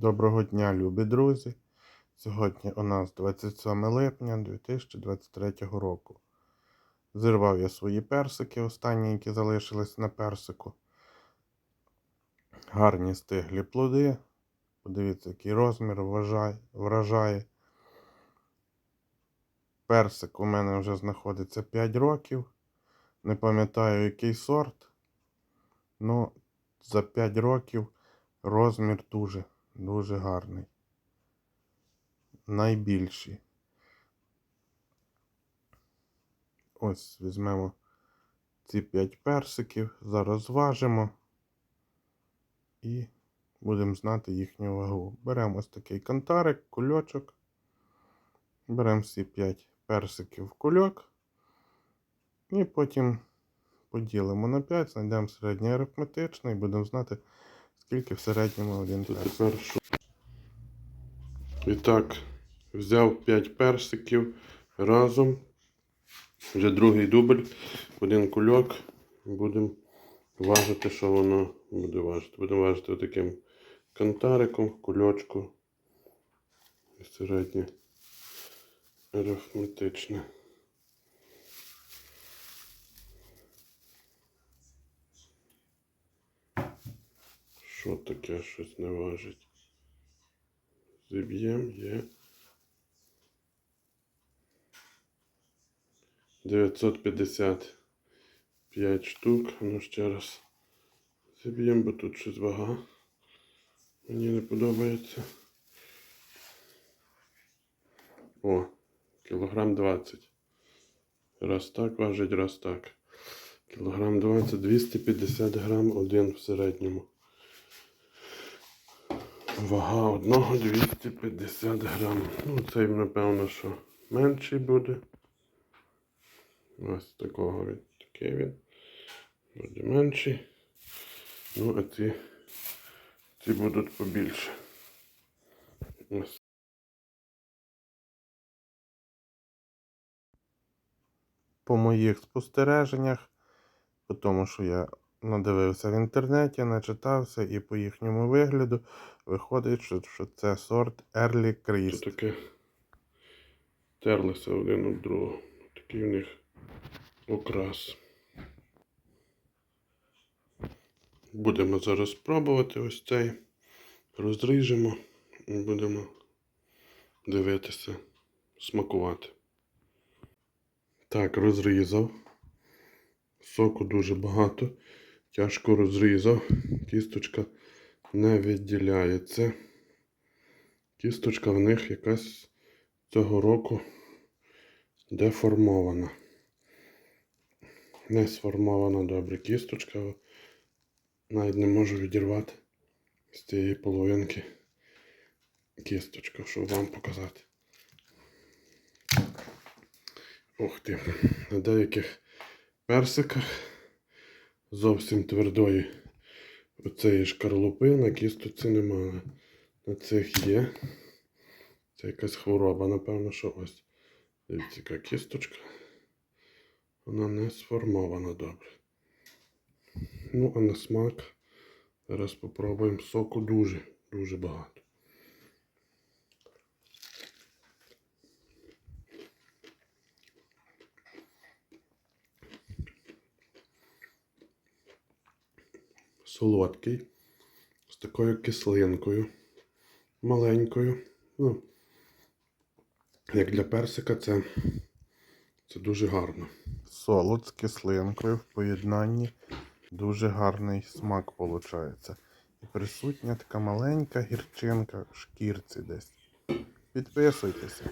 Доброго дня, любі друзі! Сьогодні у нас 27 липня 2023 року. Зірвав я свої персики, останні, які залишились на персику. Гарні стиглі плоди. Подивіться, який розмір вражає. Персик у мене вже знаходиться 5 років. Не пам'ятаю, який сорт. Ну, за 5 років розмір дуже, дуже гарний. Найбільший. Ось візьмемо ці 5 персиків, зараз зважимо і будемо знати їхню вагу. Беремо ось такий кантарик, кульочок. Беремо всі 5 персиків в кульок. І потім поділимо на 5, знайдемо середній арифметичний будемо знати, скільки в середньому один. Тепер? І так, взяв 5 персиків разом. Вже другий дубль, один кульок. Будемо важити, що воно буде важити. Будемо важити таким кантариком кульочку. Середнє арифметичне. Що таке щось не важить? Зіб'єм є. 955 штук. Ну ще раз. Зіб'єм, бо тут щось вага. Мені не подобається. О, кілограм 20. Раз так важить, раз так. Кілограм 20, 250 грам один в середньому. Вага одного 250 грам. Ну, цей, напевно, що менший буде. Ось такого він. Такий він. Буде менший. Ну, а ці, ці будуть побільше. Ось. По моїх спостереженнях, по тому, що я надивився в інтернеті, начитався і по їхньому вигляду виходить, що, що це сорт Early Christ. Це таке терлися один об другого. Такий в них окрас. Будемо зараз пробувати ось цей. Розріжемо і будемо дивитися, смакувати. Так, розрізав. Соку дуже багато. Тяжко розрізав. Кісточка не відділяється. Кісточка в них якась цього року деформована. Не сформована добре кісточка. Навіть не можу відірвати з цієї половинки кісточку, щоб вам показати. Ух ти, на деяких персиках зовсім твердої оцеї шкарлупи на кісточці немає. На цих є. Це якась хвороба, напевно, що ось. Дивіться, яка кісточка. Вона не сформована добре. Ну, а на смак зараз спробуємо соку дуже, дуже багато. Солодкий, з такою кислинкою, маленькою. Ну, як для персика, це, це дуже гарно. Солод з кислинкою в поєднанні дуже гарний смак виходить. І присутня така маленька гірчинка в шкірці десь. Підписуйтеся.